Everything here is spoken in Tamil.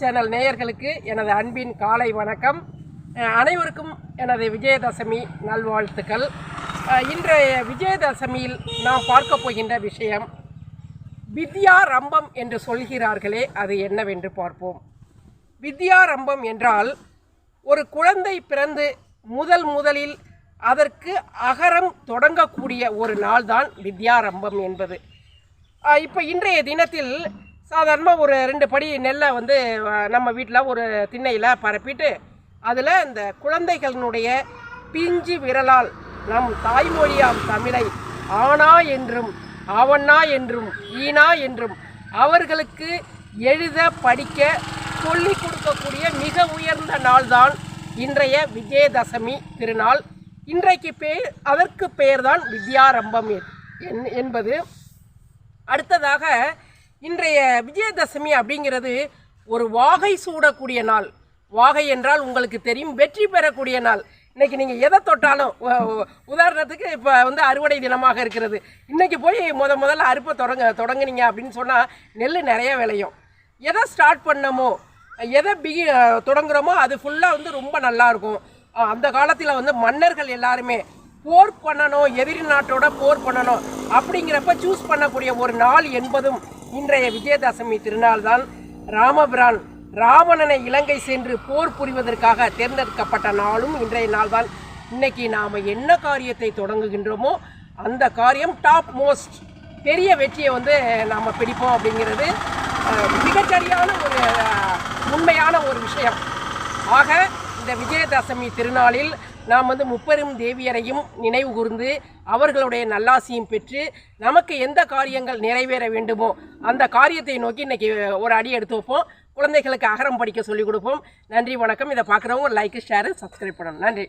சேனல் நேயர்களுக்கு எனது அன்பின் காலை வணக்கம். அனைவருக்கும் எனது விஜயதசமி நல்வாழ்த்துக்கள். இன்றைய விஜயதசமியில் நாம் பார்க்க போகின்ற விஷயம் வித்யா ரம்பம் என்று சொல்கிறார்களே அது என்னவென்று பார்ப்போம். வித்யா ரம்பம் என்றால் ஒரு குழந்தை பிறந்து முதல் முதலில் அதற்கு அகரம் தொடங்கக்கூடிய ஒரு நாள்தான் வித்யாரம்பம் என்பது. இப்போ இன்றைய தினத்தில் சாதாரணமாக ஒரு ரெண்டு படி நெல்லை வந்து நம்ம வீட்டில் ஒரு திண்ணையில் பரப்பிட்டு அதில் இந்த குழந்தைகளினுடைய பிஞ்சு விரலால் நம் தாய்மொழியாம் தமிழை ஆனா என்றும் அவனா என்றும் ஈனா என்றும் அவர்களுக்கு எழுத படிக்க சொல்லிக் கொடுக்கக்கூடிய மிக உயர்ந்த நாள்தான் இன்றைய விஜயதசமி திருநாள். இன்றைக்கு பேர் அதற்கு பெயர்தான் வித்யாரம்பம் என்- என்பது. அடுத்ததாக இன்றைய விஜயதசமி அப்படிங்கிறது ஒரு வாகை சூடக்கூடிய நாள். வாகை என்றால் உங்களுக்கு தெரியும் வெற்றி பெறக்கூடிய நாள். இன்றைக்கி நீங்கள் எதை தொட்டாலும் உதாரணத்துக்கு இப்போ வந்து அறுவடை தினமாக இருக்கிறது. இன்றைக்கி போய் முத முதல்ல அறுப்பை தொடங்க தொடங்குனீங்க அப்படின்னு சொன்னால் நெல் நிறைய விளையும். எதை ஸ்டார்ட் பண்ணமோ எதை பிகி தொடங்குறோமோ அது ஃபுல்லாக வந்து ரொம்ப நல்லா இருக்கும். அந்த காலத்தில் வந்து மன்னர்கள் எல்லாருமே போர் பண்ணணும் எதிரி நாட்டோட போர் பண்ணணும் அப்படிங்கிறப்ப சூஸ் பண்ணக்கூடிய ஒரு நாள் என்பதும் இன்றைய விஜயதசமி திருநாள் தான் ராமபிரான் ராவணனை இலங்கை சென்று போர் புரிவதற்காக தேர்ந்தெடுக்கப்பட்ட நாளும் இன்றைய நாள் தான் இன்னைக்கு நாம் என்ன காரியத்தை தொடங்குகின்றோமோ அந்த காரியம் டாப் மோஸ்ட் பெரிய வெற்றியை வந்து நாம் பிடிப்போம் அப்படிங்கிறது மிகச்சரியான ஒரு உண்மையான ஒரு விஷயம். ஆக இந்த விஜயதசமி திருநாளில் நாம் வந்து முப்பெரும் தேவியரையும் நினைவு கூர்ந்து அவர்களுடைய நல்லாசியும் பெற்று நமக்கு எந்த காரியங்கள் நிறைவேற வேண்டுமோ அந்த காரியத்தை நோக்கி இன்றைக்கி ஒரு அடி எடுத்து வைப்போம். குழந்தைகளுக்கு அகரம் படிக்க சொல்லிக் கொடுப்போம். நன்றி வணக்கம். இதை பார்க்குறவங்க லைக் ஷேர் சப்ஸ்கிரைப் பண்ணணும். நன்றி.